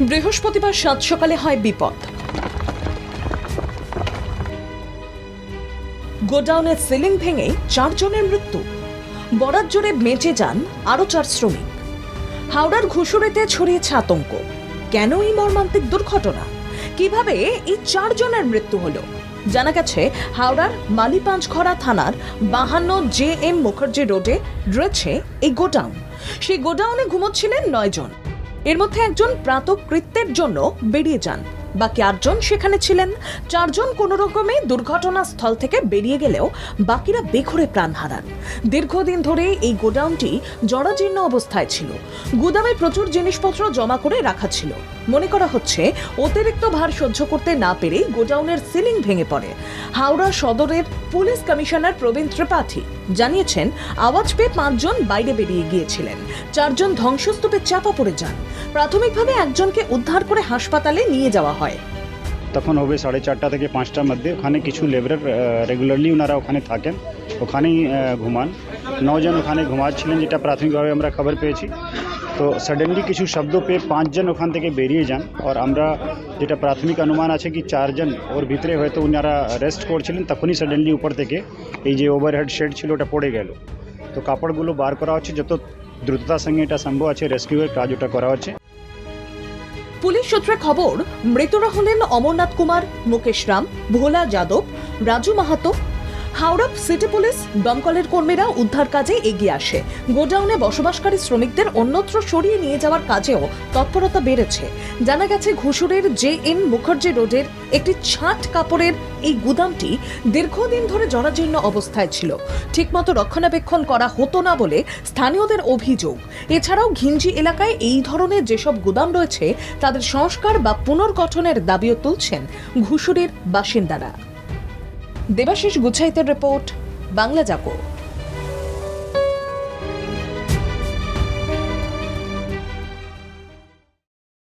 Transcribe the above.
বৃহস্পতিবার সাত সকালে হয় বিপদ। গোডাউনের সিলিং ভেঙে চারজনের মৃত্যু। বরাত জোরে বেঁচে যান আরও চার শ্রমিক। হাওড়ার ঘুষুরিতে ছড়িয়েছে আতঙ্ক। কেন এই মর্মান্তিক দুর্ঘটনা? কীভাবে এই চারজনের মৃত্যু হলো? জানা গেছে, হাওড়ার মালিপাঞ্চখরা থানার বাহান্ন জে এম মুখার্জি রোডে রয়েছে এই গোডাউন। সেই গোডাউনে ঘুমোচ্ছিলেন নয়জন। এর মধ্যে একজন প্রাতকৃত্যের জন্য বেরিয়ে যান। বাকি আটজন সেখানে ছিলেন। চারজন কোনো রকমে দুর্ঘটনাস্থল থেকে বেরিয়ে গেলেও বাকিরা বেঘরে প্রাণ হারান। দীর্ঘদিন ধরে এই গোডাউনটি জরাজীর্ণ অবস্থায় ছিল। গুদামে প্রচুর জিনিসপত্র জমা করে রাখা ছিল। মনে করা হচ্ছে, অতিরিক্ত ভার সহ্য করতে না পেরে গোডাউনের সিলিং ভেঙে পড়ে। হাওড়া সদরের পুলিশ কমিশনার প্রবীণ ত্রিপাঠী জানিয়েছেন, আওয়াজ পেয়ে পাঁচজন বাইরে বেরিয়ে গিয়েছিলেন। চারজন ধ্বংসস্তূপে চাপা পড়ে যান। প্রাথমিকভাবে একজনকে উদ্ধার করে হাসপাতালে নিয়ে যাওয়া হয়। তখন হবে সাড়ে চারটা থেকে পাঁচটার মধ্যে ওখানে কিছু লেবারার রেগুলারলি ওনারা ওখানে থাকেন ওখানেই আহ, ঘুমান নজন ওখানে ঘুমাচ্ছিলেন যেটা প্রাথমিকভাবে আমরা খবর পেয়েছি তো সাডেনলি কিছু শব্দ পেয়ে পাঁচজন ওখান থেকে বেরিয়ে যান আর আমরা যেটা প্রাথমিক অনুমান আছে কি চারজন ওর ভিতরে হয়তো ওনারা রেস্ট করছিলেন তখনই সাডেনলি উপর থেকে এই যে ওভারহেড শেড ছিল ওটা পড়ে গেল তো কাপড়গুলো বার করা হচ্ছে যত দ্রুততার সঙ্গে এটা সম্ভব আছে রেস্কিউয়ের কাজ ওটা করা হচ্ছে পুলিশ সূত্রে খবর মৃতরা হলেন অমরনাথ কুমার মুকেশ রাম ভোলা যাদব রাজু মাহাতো হাওড়া সিটি পুলিশ, দমকলের কর্মীরা উদ্ধার কাজে এগিয়ে আসে। গোডাউনে বসবাসকারী শ্রমিকদের অন্যত্র সরিয়ে নিয়ে যাওয়ার কাজেও তৎপরতা বেড়েছে। জানা গেছে, ঘুষুরের জে এন মুখার্জি রোডের একটি ছাট কাপড়ের এই গুদামটি দীর্ঘদিন ধরে জরাজীর্ণ অবস্থায় ছিল। ঠিকমতো রক্ষণাবেক্ষণ করা হতো না বলে স্থানীয়দের অভিযোগ। এছাড়াও ঘিঞ্জি এলাকায় এই ধরনের যেসব গুদাম রয়েছে, তাদের সংস্কার বা পুনর্গঠনের দাবিও তুলছেন ঘুষুরির বাসিন্দারা। দেবাশিস গুছাইতের রিপোর্ট বাংলা জাগো।